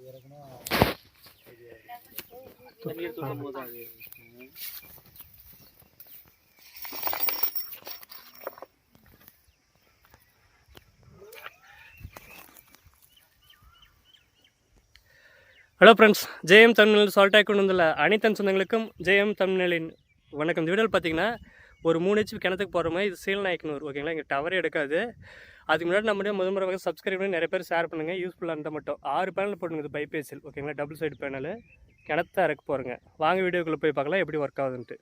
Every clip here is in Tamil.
ஹலோ ஃப்ரெண்ட்ஸ் ஜேஎம் தமிழ் சால்ட்டாக கொண்டு வந்துள்ள அனைத்தன் சொந்தங்களுக்கும் ஜேஎம் தமிழின் வணக்கம். இந்த வீடியோவில் பார்த்தீங்கன்னா ஒரு மூணு ஹெச்பி கிணத்துக்கு போகிற மாதிரி இது சீல்நாயக்கனூர் ஓகேங்களா இங்கே டவரே எடுக்காது. அதுக்கு முன்னாடி நம்ம முதல் முறை சப்ஸ்கிரைப் பண்ணி நிறைய பேர் ஷேர் பண்ணுங்கள் யூஸ்ஃபுல்லாக இருந்தால் மட்டும். ஆறு பேனல் போட்டுங்க இது பைபேசில் ஓகேங்களா டபுள் சைடு பேனல் கிணத்தா இறக்க போகிறேங்க வாங்க வீடியோக்குள்ளே போய் பார்க்கலாம். எப்படி ஒர்க் ஆகுதுன்ட்டு.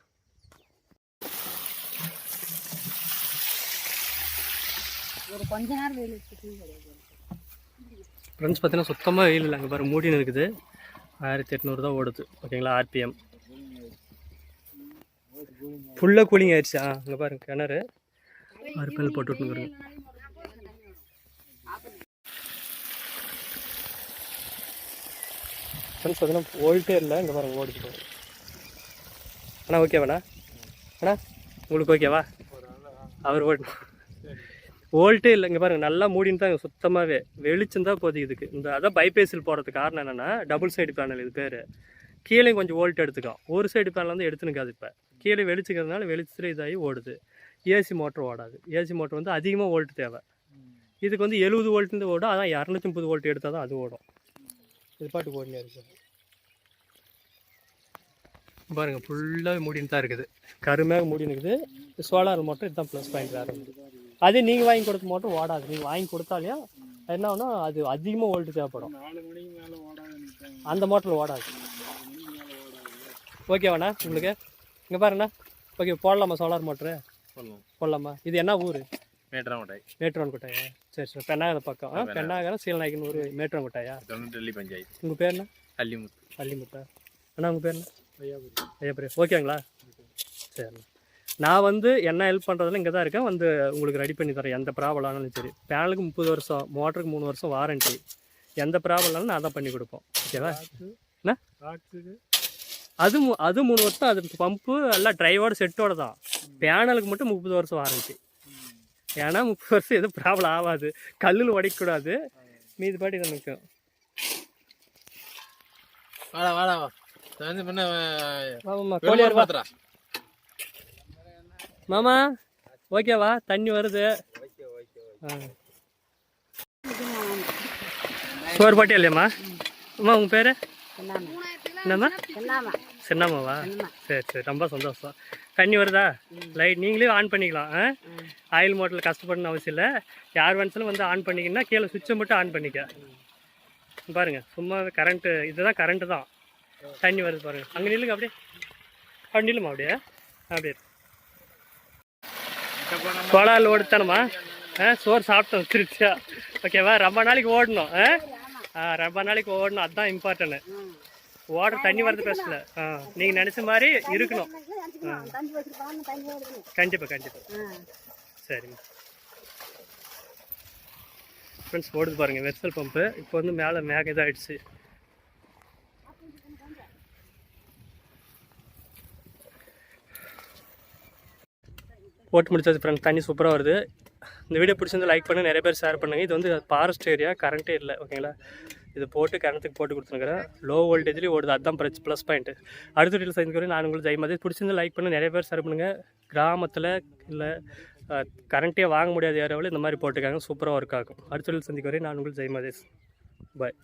ஃப்ரெண்ட்ஸ் பார்த்தீங்கன்னா சுத்தமாக வெயில் இல்லை. அங்கே பாரு மூடின்னு இருக்குது. ஆயிரத்தி எட்நூறு தான் ஓடுது. ஓகேங்களா ஆர்பிஎம் ஃபுல்லாக கூலிங் ஆயிடுச்சா. அங்கே பாருங்க கிணறு. ஆறு பேனல் போட்டு விட்டுருங்க ஃப்ரெண்ட்ஸ் பார்த்தீங்கன்னா போயிட்டே இல்லை. இங்கே பாருங்க ஓடிச்சு பாருங்க அண்ணா ஓகேவாண்ணா அண்ணா? உங்களுக்கு ஓகேவா அவர் ஓடணும் ஓல்ட்டே இல்லை. இங்கே பாருங்க நல்லா மூடின்னு தான் சுத்தமாகவே வெளிச்சம் தான் போகுது இதுக்கு. இந்த அதான் பைபேசில் போகிறதுக்கு காரணம் என்னென்னா டபுள் சைடு பேனல் இது பேர். கீழே கொஞ்சம் வோல்ட் எடுத்துக்கும் ஒரு சைடு பேனல் வந்து எடுத்துனுக்காது இப்போ. கீழே வெளிச்சுக்கிறதுனால வெளிச்சத்தில் இதாகி ஓடுது. ஏசி மோட்டர் ஓடாது. ஏசி மோட்டர் வந்து அதிகமாக வோல்ட் தேவை. இதுக்கு வந்து எழுபது வோல்ட்லேருந்து ஓடும். அதான் இரநூத்தி முப்பது வோல்ட் எடுத்தால் தான் அது ஓடும். இது பாட்டுக்கு ஓடினே இருக்குது பாருங்கள் ஃபுல்லாக மூடின்னு தான் இருக்குது. கருமையாக மூடின்னு இருக்குது சோலார் மோட்டர் இதுதான் ப்ளஸ் பாயிண்ட் வேறு அதே நீங்கள் வாங்கி கொடுத்த மோட்டர் ஓடாது. நீங்கள் வாங்கி கொடுத்தாலே என்ன ஆகும்னா அது அதிகமாக வோல்ட் தேவைப்படும் அந்த மோட்டரில் ஓடாது. ஓகேவாண்ணா உங்களுக்கு? இங்கே பாருண்ணா. ஓகே போடலாமா சோலார் மோட்ரு போடலாமா? இது என்ன ஊர்? மேட்ராமட்டாய் மேட்ரோன் கொட்டாயா சரி சரி. பெண்ணாகரம் பக்கம். ஆ பெண்ணாகரம் சீலநாயக்கன் ஊர் மேட்ரோன் கொட்டாயா டெல்லி பஞ்சாயத்து. உங்கள் பேர்ண்ணா அல்லிமுத்து அள்ளிமுட்டா அண்ணா உங்கள் பேர்ண்ணா ஐயா பேர் ஓகேங்களா? சரிண்ணா நான் வந்து என்ன ஹெல்ப் பண்ணுறதுல இங்கே தான் இருக்கேன். வந்து உங்களுக்கு ரெடி பண்ணி தரேன். எந்த ப்ராப்ளம் ஆனாலும் சரி. பேனலுக்கு முப்பது வருஷம் மோட்டருக்கு மூணு வருஷம் வாரண்ட்டி எந்த ப்ராப்ளம்னாலும் நான் தான் பண்ணி கொடுப்போம். ஓகேவா என்ன? அது மூ- அது மூணு வருஷம் அது பம்பு எல்லாம் டிரைவோட செட்டோட தான். பேனலுக்கு மட்டும் முப்பது வருஷம் வாரண்ட்டி ஏன்னா முப்பது வருஷம் எதுவும் ப்ராப்ளம் ஆகாது. கல்லில் உடைக்கக்கூடாது. மீதி பாட்டி நிற்கும் வாடா வாடா வா. வந்து பண்ண ஆமாம்மா கோழியார் வா மாமா ஓகேவா தண்ணி வருது. சோறு பாட்டி இல்லையாம்மா? அம்மா உங்கள் பேர்? என்னம்மா? சொன்னாமா சின்னம்மாவா? சரி சரி. ரொம்ப சந்தோஷம். தண்ணி வருதா? லைட் நீங்களே ஆன் பண்ணிக்கலாம். ஆ? ஆயில் மோட்டரில் கஷ்டப்படணும் அவசியம் இல்லை. யார் வேணுச்சாலும் வந்து ஆன் பண்ணிங்கன்னா கீழே சுவிட்சை மட்டும் ஆன் பண்ணிக்க. பாருங்க சும்மா கரண்ட்டு இதுதான் கரண்ட்டு தான். தண்ணி வருது பாருங்க. அங்கே நில்லுங்க அப்படியே. அப்படி நில்லுமா அப்படியே? அப்படியே. கோலால் ஓடுத்தானம்மா ஆ சோறு சாப்பிட்டோம் திருச்சியா ஓகேவா ரொம்ப நாளைக்கு ஓடணும். ஆ? ஆ ரொம்ப நாளைக்கு ஓடணும். அதுதான் இம்பார்ட்டன்ட் ஓடுற தண்ணி வரது பிரச்சனை ஆ நீங்கள் நினச்ச மாதிரி இருக்கணும். கண்டிப்பாக கண்டிப்பாக சரிம்மா. ஃப்ரெண்ட்ஸ் ஓடுது பாருங்கள் வெர்சல் பம்பு இப்போ வந்து மேலே மேக இதாகிடுச்சு போட்டு முடிச்சாச்சு ஃப்ரெண்ட்ஸ் தண்ணி சூப்பராக வருது. இந்த வீடியோ பிடிச்சிருந்து லைக் பண்ணி நிறைய பேர் ஷேர் பண்ணுங்கள் இது வந்து ஃபாரஸ்ட் ஏரியா கரண்ட்டே இல்லை ஓகேங்களா இது போட்டு கரண்ட்டுக்கு போட்டு கொடுத்துருக்குறேன். லோ வோல்டேஜ்லேயும் ஓடுது. அதுதான் ப்ளஸ் ப்ளஸ் பாயிண்ட்டு அடுத்த வீட்டில் சைன் நான் உங்களுக்கு ஜெய் மாதிரி பிடிச்சிருந்து லைக் பண்ணி. நிறைய பேர் ஷேர் பண்ணுங்கள் கிராமத்தில் இல்லை கரண்ட்டே வாங்க முடியாத ஏரியாவில் இந்த மாதிரி போட்டுக்காங்க சூப்பராக ஒர்க் ஆகும். அடுத்த வீட்டில் சந்திக்க வரை நான் உங்களுக்கு ஜெய் பாய்